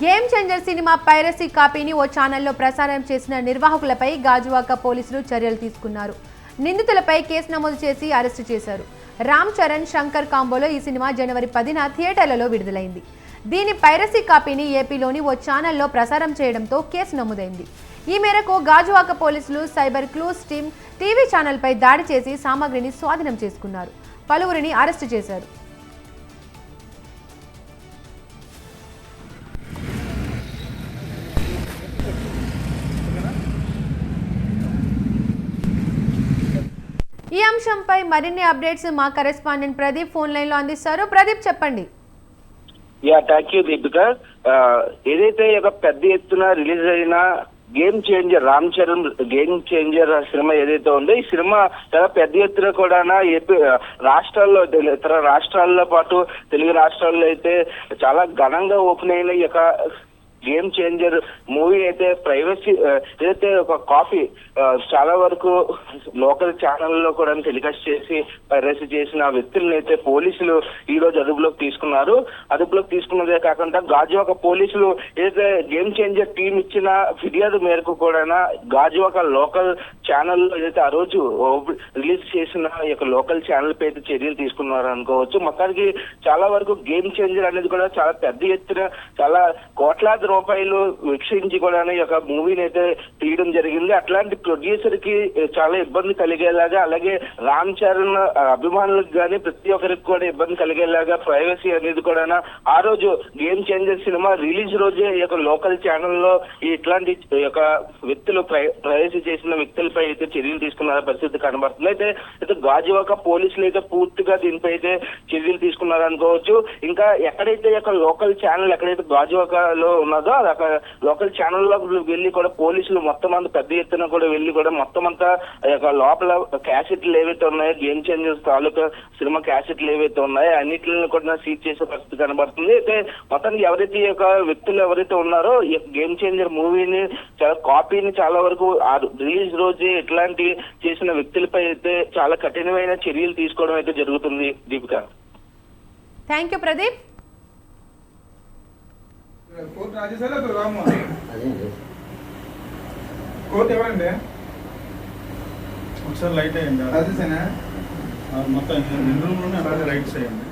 Game changer cinema piracy కాపీని ఓ ఛానల్లో ప్రసారం చేసిన నిర్వాహకులపై గాజువాక పోలీసులు చర్యలు తీసుకున్నారు. నిందితులపై కేసు నమోదు చేసి అరెస్టు చేశారు. రామ్ చరణ్ శంకర్ కాంబోలో ఈ సినిమా జనవరి పదిన థియేటర్లలో విడుదలైంది. దీని పైరసీ కాపీని ఏపీలోని ఓ ఛానల్లో ప్రసారం చేయడంతో కేసు నమోదైంది. ఈ మేరకు గాజువాక పోలీసులు సైబర్ క్లూస్ టీం టీవీ ఛానల్పై దాడి చేసి సామాగ్రిని స్వాధీనం చేసుకున్నారు. పలువురిని అరెస్టు చేశారు. ఈ అంశంపై మరిన్ని అప్డేట్స్ మా కరెస్పాండెంట్ ప్రదీప్ ఫోన్ లైన్లో అందిస్తారు. ప్రదీప్ చెప్పండి. Yeah thank you Deepika. ఏదైతే ఒక పెద్ద ఎత్తున రిలీజ్ అయిన game changer Ram Charan game changer cinema ఏదైతే ఉందో ఈ సినిమా చాలా పెద్ద ఎత్తున కూడా ఏపీ రాష్ట్రాల్లో ఇతర రాష్ట్రాల్లో పాటు తెలుగు రాష్ట్రాల్లో అయితే చాలా ఘనంగా ఓపెన్ అయిన ఈ యొక్క గేమ్ చేంజర్ మూవీ అయితే ప్రైవసీ ఏదైతే ఒక కాపీ చాలా వరకు లోకల్ ఛానల్లో కూడా టెలికాస్ట్ చేసి పైరసీ చేసిన వ్యక్తులను అయితే పోలీసులు ఈ రోజు అదుపులోకి తీసుకున్నారు. అదుపులోకి తీసుకున్నదే కాకుండా గాజువాక పోలీసులు ఏదైతే గేమ్ చేంజర్ టీం ఇచ్చిన ఫిర్యాదు మేరకు కూడా గాజువాక లోకల్ ఛానల్లో ఏదైతే ఆ రోజు రిలీజ్ చేసిన ఈ యొక్క లోకల్ ఛానల్ పై అయితే చర్యలు తీసుకున్నారు అనుకోవచ్చు. మొత్తానికి చాలా వరకు గేమ్ చేంజర్ అనేది కూడా చాలా పెద్ద ఎత్తున చాలా కోట్లాది రూపాయలు వీక్షించి కూడా ఈ యొక్క మూవీని అయితే తీయడం జరిగింది. అట్లాంటి ప్రొడ్యూసర్కి చాలా ఇబ్బంది కలిగేలాగా అలాగే రామ్ చరణ్ అభిమానులకు కానీ ప్రతి ఒక్కరికి కూడా ఇబ్బంది కలిగేలాగా ప్రైవసీ అనేది కూడా ఆ రోజు గేమ్ చేంజర్ సినిమా రిలీజ్ రోజే ఈ యొక్క లోకల్ ఛానల్లో ఇట్లాంటి యొక్క వ్యక్తులు ప్రైవసీ చేసిన వ్యక్తులపై అయితే చర్యలు తీసుకున్న పరిస్థితి కనబడుతుంది. అయితే అయితే గాజువాక పోలీసులు అయితే పూర్తిగా దీనిపై అయితే చర్యలు తీసుకున్నారు అనుకోవచ్చు ఇంకా ఎక్కడైతే యొక్క లోకల్ ఛానల్ ఎక్కడైతే గాజువాకలో ఉన్నదో అది అక్కడ లోకల్ ఛానల్లో వెళ్ళి కూడా పోలీసులు మొత్తం అంతా పెద్ద ఎత్తున కూడా వెళ్ళి కూడా మొత్తం అంతా లోపల క్యాసెట్లు ఏవైతే ఉన్నాయో గేమ్ చేంజర్స్ తాలూకా సినిమా క్యాసెట్లు ఏవైతే ఉన్నాయో అన్నిటిని కూడా సీజ్ చేసే పరిస్థితి కనబడుతుంది. అయితే మొత్తానికి ఎవరైతే ఈ యొక్క వ్యక్తులు ఎవరైతే ఉన్నారో ఈ గేమ్ చేంజర్ మూవీని చాలా కాపీని చాలా వరకు రిలీజ్ రోజే ఇట్లాంటి చేసిన వ్యక్తులపై అయితే చాలా కఠినమైన చర్యలు తీసుకోవడం అయితే జరుగుతుంది Deepika. Thank you Pradeep court రాజేశారా అప్పుడు రాము అదేంటి కోర్టు ఎవరండి? ఒకసారి లైట్ అయ్యండి. రాజేశానా మొత్తం రెండు రూమ్లోనే అలాగే రైట్ చేయండి